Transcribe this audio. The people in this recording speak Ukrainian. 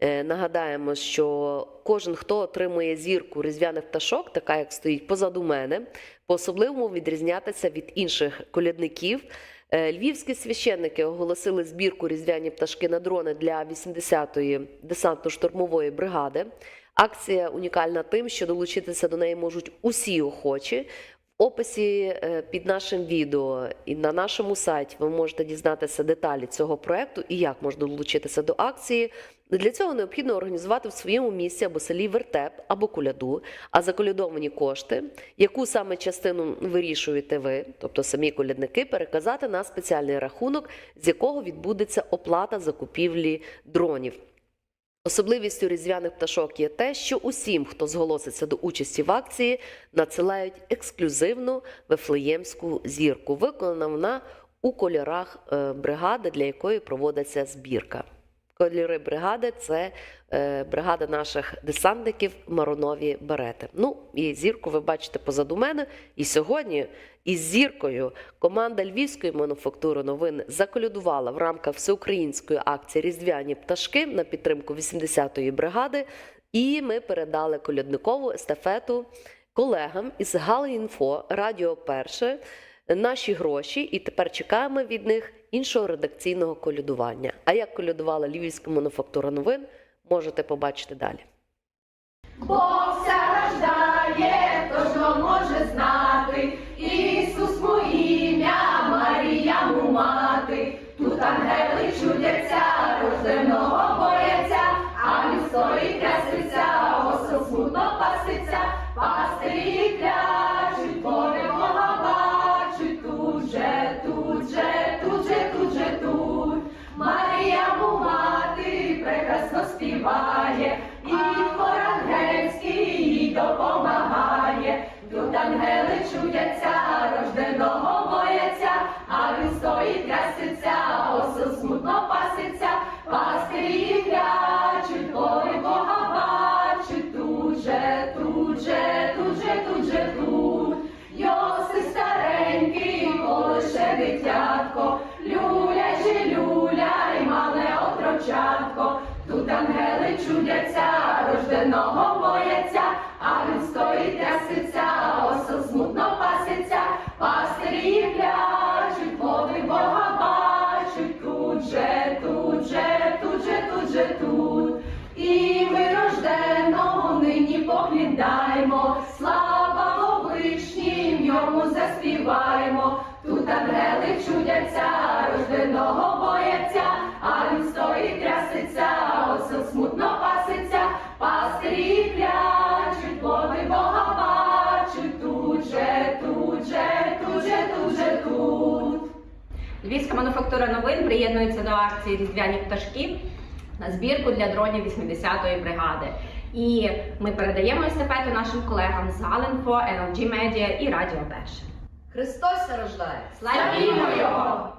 Е, Нагадаємо, що кожен, хто отримує зірку різдвяних пташок, така як стоїть позаду мене, по-особливому відрізнятися від інших колядників. Е, Львівські священники оголосили збірку різдвяні пташки на дрони для 80-ї десантно-штурмової бригади. Акція унікальна тим, що долучитися до неї можуть усі охочі. Описі е, під нашим відео і на нашому сайті ви можете дізнатися деталі цього проекту і як можна долучитися до акції. Для цього необхідно організувати в своєму місці або селі вертеп або коляду, а заколядовані кошти, яку саме частину вирішуєте ви, тобто самі колядники, переказати на спеціальний рахунок, з якого відбудеться оплата закупівлі дронів. Особливістю різдвяних пташок є те, що усім, хто зголоситься до участі в акції, надсилають ексклюзивну вифлеємську зірку. Виконана вона у кольорах е, бригади, для якої проводиться збірка. Кольори бригади це е, бригада наших десантників Маронові Берети. Ну і зірку ви бачите позаду мене. І сьогодні із зіркою команда Львівської мануфактури новин заколядувала в рамках всеукраїнської акції Різдвяні пташки на підтримку 80-ї бригади. І ми передали колядникову естафету колегам із Галинфо Радіо Перше наші гроші, і тепер чекаємо від них іншого редакційного колядування. А як колядувала Львівська мануфактура новин, можете побачити далі. Бог вся рождає, кожного може Тут ангели чудяться, рожденого бояться, а він стоїть трясеться, осел смутно паситься, пастирі клячуть, води Бога бачуть, тут же, тут же, тут же, тут же, тут. І ми рожденого нині поглядаймо, слава Вишнім, йому заспіваємо. Тут ангели чудяться, рожденого бояться, Львівська мануфактура новин приєднується до акції Різдвяні пташки на збірку для дронів 80-ї бригади. І ми передаємо естафету нашим колегам з Галенфо, NLG Media і Радіо Перше. Христос рождає! Славімо його!